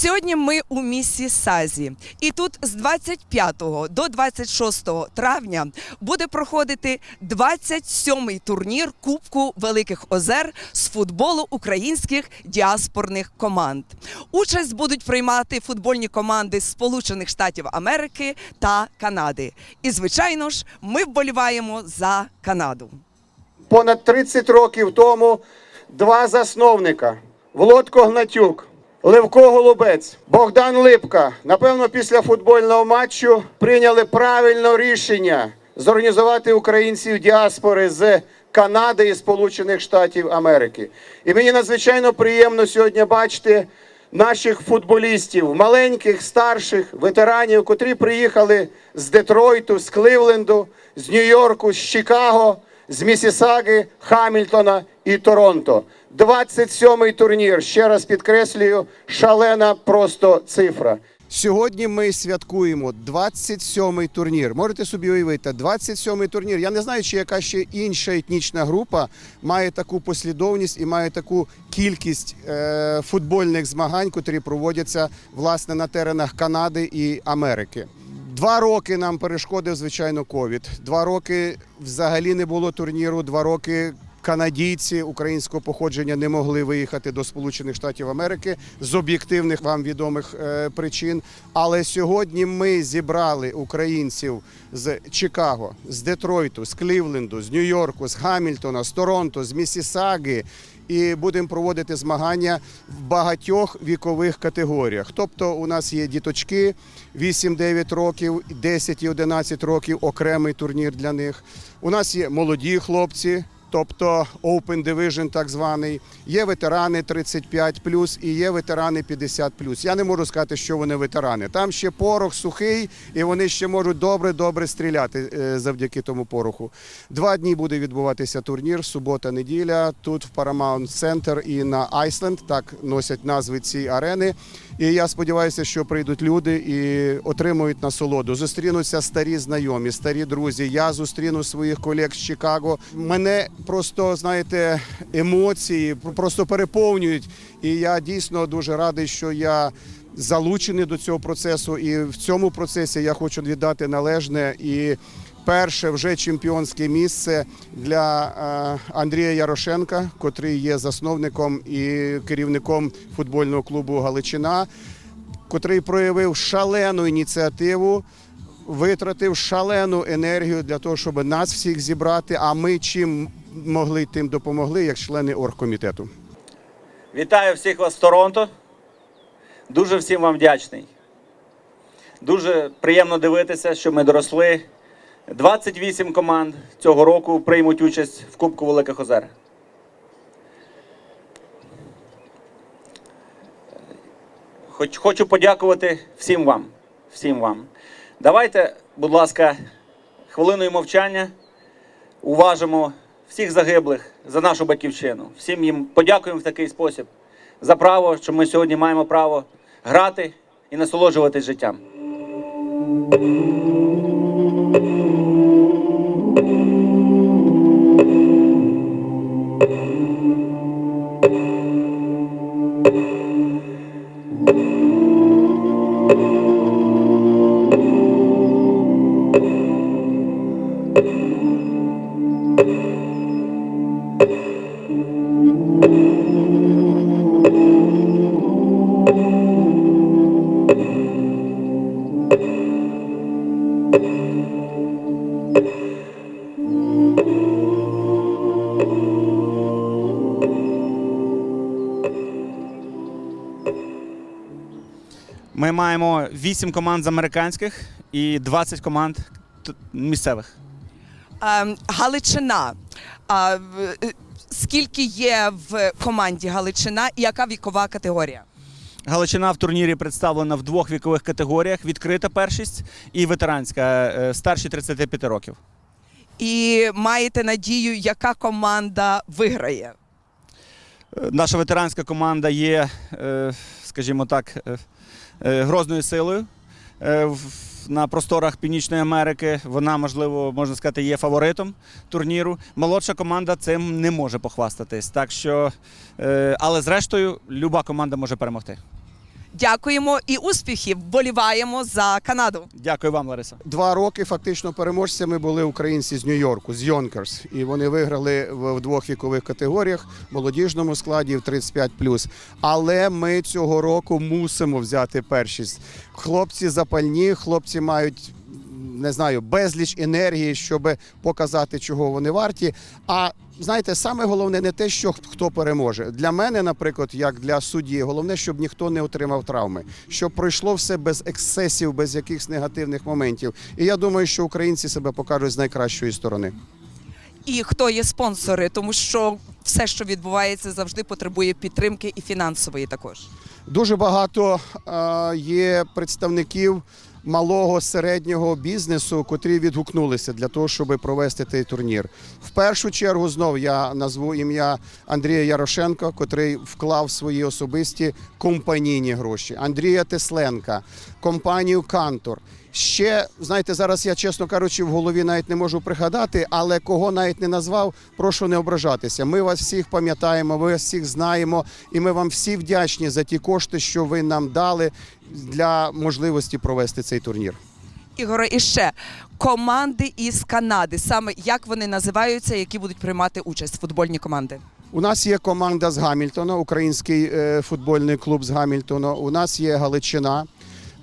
Сьогодні ми у місті Сазі, і тут з 25 до 26 травня буде проходити 27-й турнір Кубку Великих Озер з футболу українських діаспорних команд. Участь будуть приймати футбольні команди Сполучених Штатів Америки та Канади. І звичайно ж, ми вболіваємо за Канаду. понад 30 років тому два засновника Володко Гнатюк, Левко Голубець, Богдан Липка, напевно, після футбольного матчу прийняли правильне рішення зорганізувати українців діаспори з Канади і Сполучених Штатів Америки. І мені надзвичайно приємно сьогодні бачити наших футболістів, маленьких, старших, ветеранів, котрі приїхали з Детройту, з Кливленду, з Нью-Йорку, з Чикаго з Місісаги, Хамільтона і Торонто. 27-й турнір. Ще раз підкреслюю, шалена просто цифра. Сьогодні ми святкуємо 27-й турнір. Можете собі уявити, 27-й турнір. Я не знаю, чи яка ще інша етнічна група має таку послідовність і має таку кількість е, футбольних змагань, котрі проводяться власне на теренах Канади і Америки. Два роки нам перешкодив, звичайно, ковід. Два роки взагалі не було турніру. Два роки канадійці українського походження не могли виїхати до Сполучених Штатів Америки з об'єктивних вам відомих е, причин. Але сьогодні ми зібрали українців з Чикаго, з Детройту, з Клівленду, з Нью-Йорку, з Гамільтона, з Торонто, з Місісаги. І будемо проводити змагання в багатьох вікових категоріях. Тобто, у нас є діточки 8-9 років, 10 і 11 років окремий турнір для них. У нас є молоді хлопці, тобто Open Division так званий. Є ветерани 35 і є ветерани 50 Я не можу сказати, що вони ветерани. Там ще порох сухий, і вони ще можуть добре-добре стріляти е, завдяки тому пороху. Два дні буде відбуватися турнір, субота, неділя. Тут в Paramount Center і на Айсленд, так носять назви ці арени. І я сподіваюся, що прийдуть люди і отримують насолоду. Зустрінуться старі знайомі, старі друзі. Я зустріну своїх колег з Чикаго. Мене просто знаєте, емоції просто переповнюють. І я дійсно дуже радий, що я. Залучений до цього процесу, і в цьому процесі я хочу віддати належне і перше вже чемпіонське місце для е, Андрія Ярошенка, котрий є засновником і керівником футбольного клубу Галичина, котрий проявив шалену ініціативу. Витратив шалену енергію для того, щоб нас всіх зібрати. А ми чим могли, тим допомогли, як члени оргкомітету. Вітаю всіх вас з Торонто. Дуже всім вам вдячний. Дуже приємно дивитися, що ми доросли. 28 команд цього року приймуть участь в Кубку Великих Озер. Хоч, хочу подякувати всім вам. Всім вам. Давайте, будь ласка, хвилиною мовчання уважимо всіх загиблих за нашу батьківщину. Всім їм подякуємо в такий спосіб за право, що ми сьогодні маємо право грати і насолоджуватись життям. Ми маємо 8 команд з американських і 20 команд місцевих. Ем, Галичина. Е, скільки є в команді Галичина і яка вікова категорія? Галичина в турнірі представлена в двох вікових категоріях: відкрита першість і ветеранська е, старші 35 років. І маєте надію, яка команда виграє? Е, Наша ветеранська команда є, скажімо так, грозною силою. Е, На просторах Північної Америки вона, можливо, можна сказати, є фаворитом турніру. Молодша команда цим не може похвастатись. Так що, е, але зрештою, люба команда може перемогти. Дякуємо і успіхів. Боліваємо за Канаду. Дякую вам, Лариса. Два роки фактично переможцями були українці з Нью-Йорку, з Йонкерс. І вони виграли в двох вікових категоріях молодіжному складі в 35+. Але ми цього року мусимо взяти першість. Хлопці запальні, хлопці мають. Не знаю, безліч енергії, щоб показати, чого вони варті. А знаєте, саме головне не те, що хто переможе. Для мене, наприклад, як для судді, головне, щоб ніхто не отримав травми, щоб пройшло все без ексцесів, без якихось негативних моментів. І я думаю, що українці себе покажуть з найкращої сторони. І хто є спонсори, тому що все, що відбувається, завжди потребує підтримки і фінансової також. Дуже багато е, є представників малого середнього бізнесу, котрі відгукнулися для того, щоб провести цей турнір. В першу чергу знов я назву ім'я Андрія Ярошенка, котрий вклав свої особисті компанійні гроші. Андрія Тесленка, компанію Кантор. Ще знаєте, зараз я чесно кажучи, в голові навіть не можу пригадати, але кого навіть не назвав, прошу не ображатися. Ми вас всіх пам'ятаємо, ми вас всіх знаємо, і ми вам всі вдячні за ті кошти, що ви нам дали для можливості провести цей турнір. Ігоре, і ще команди із Канади. Саме як вони називаються, які будуть приймати участь футбольні команди? У нас є команда з Гамільтона, український е, футбольний клуб з Гамільтона. У нас є Галичина,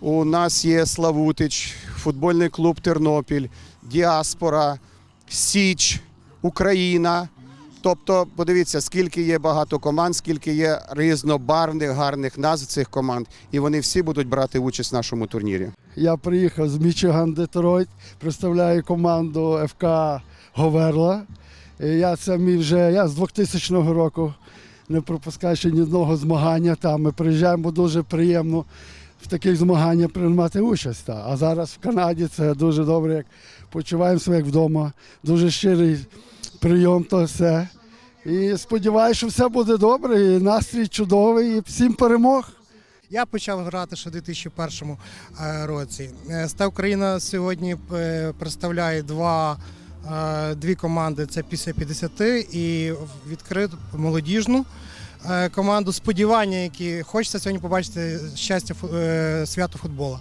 у нас є Славутич, футбольний клуб Тернопіль, Діаспора, Січ, Україна. Тобто, подивіться, скільки є багато команд, скільки є різнобарвних гарних назв цих команд, і вони всі будуть брати участь в нашому турнірі. Я приїхав з Мічиган Детройт, представляю команду ФК Говерла. Я це мій вже я з 2000 року не пропускаю ще ні одного змагання. Там ми приїжджаємо дуже приємно в таких змаганнях приймати участь. Та. А зараз в Канаді це дуже добре, як почуваємося як вдома. Дуже щирий прийом, то все. І сподіваюся, що все буде добре, і настрій чудовий, і всім перемог. Я почав грати ще у 2001 е, році. Е, Ста Україна сьогодні е, представляє два, дві команди: це після 50 і відкриту молодіжну команду. Сподівання, які хочеться сьогодні побачити щастя свято футбола.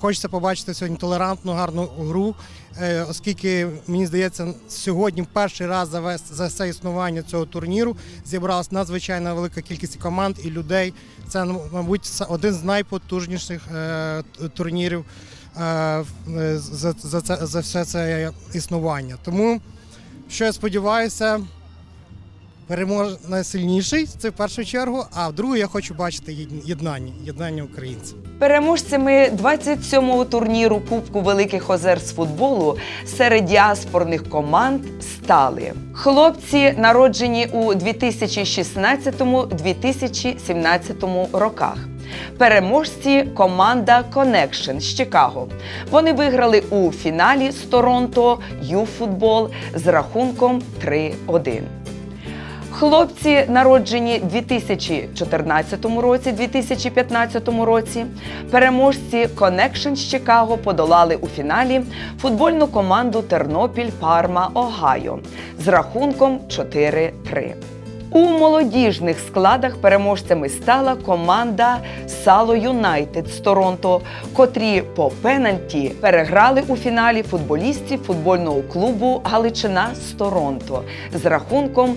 Хочеться побачити сьогодні толерантну, гарну гру, е, оскільки мені здається, сьогодні перший раз за весь за все існування цього турніру зібралась надзвичайно велика кількість команд і людей. Це ну, мабуть один з найпотужніших е, турнірів е, за, за, за все це існування. Тому що я сподіваюся, переможе найсильніший це в першу чергу. А в другу я хочу бачити єднання, єднання українців. Переможцями 27-го турніру Кубку Великих Озер з футболу серед діаспорних команд стали хлопці, народжені у 2016-2017 роках. Переможці команда Connection з Чикаго. Вони виграли у фіналі з Торонто Юфутбол з рахунком 3-1. Хлопці, народжені в 2014 році, 2015 році, переможці Connection з Чикаго подолали у фіналі футбольну команду Тернопіль Парма Огайо з рахунком 4-3. У молодіжних складах переможцями стала команда Сало Юнайтед з Торонто, котрі по пенальті переграли у фіналі футболістів футбольного клубу Галичина з Торонто з рахунком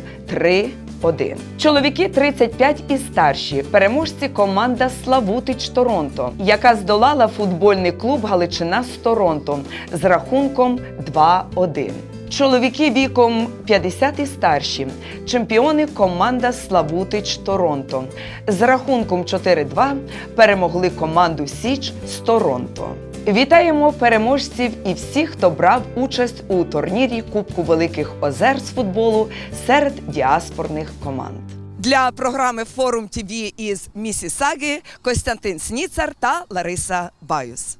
3-1. Чоловіки 35 і старші, переможці команда Славутич Торонто, яка здолала футбольний клуб Галичина з Торонто з рахунком 2-1. Чоловіки віком 50 і старші, чемпіони команда Славутич Торонто. З рахунком 4-2 перемогли команду Січ з Торонто. Вітаємо переможців і всіх, хто брав участь у турнірі Кубку Великих Озер з футболу серед діаспорних команд. Для програми Форум ТВ із Місісаги Костянтин Сніцар та Лариса Баюс.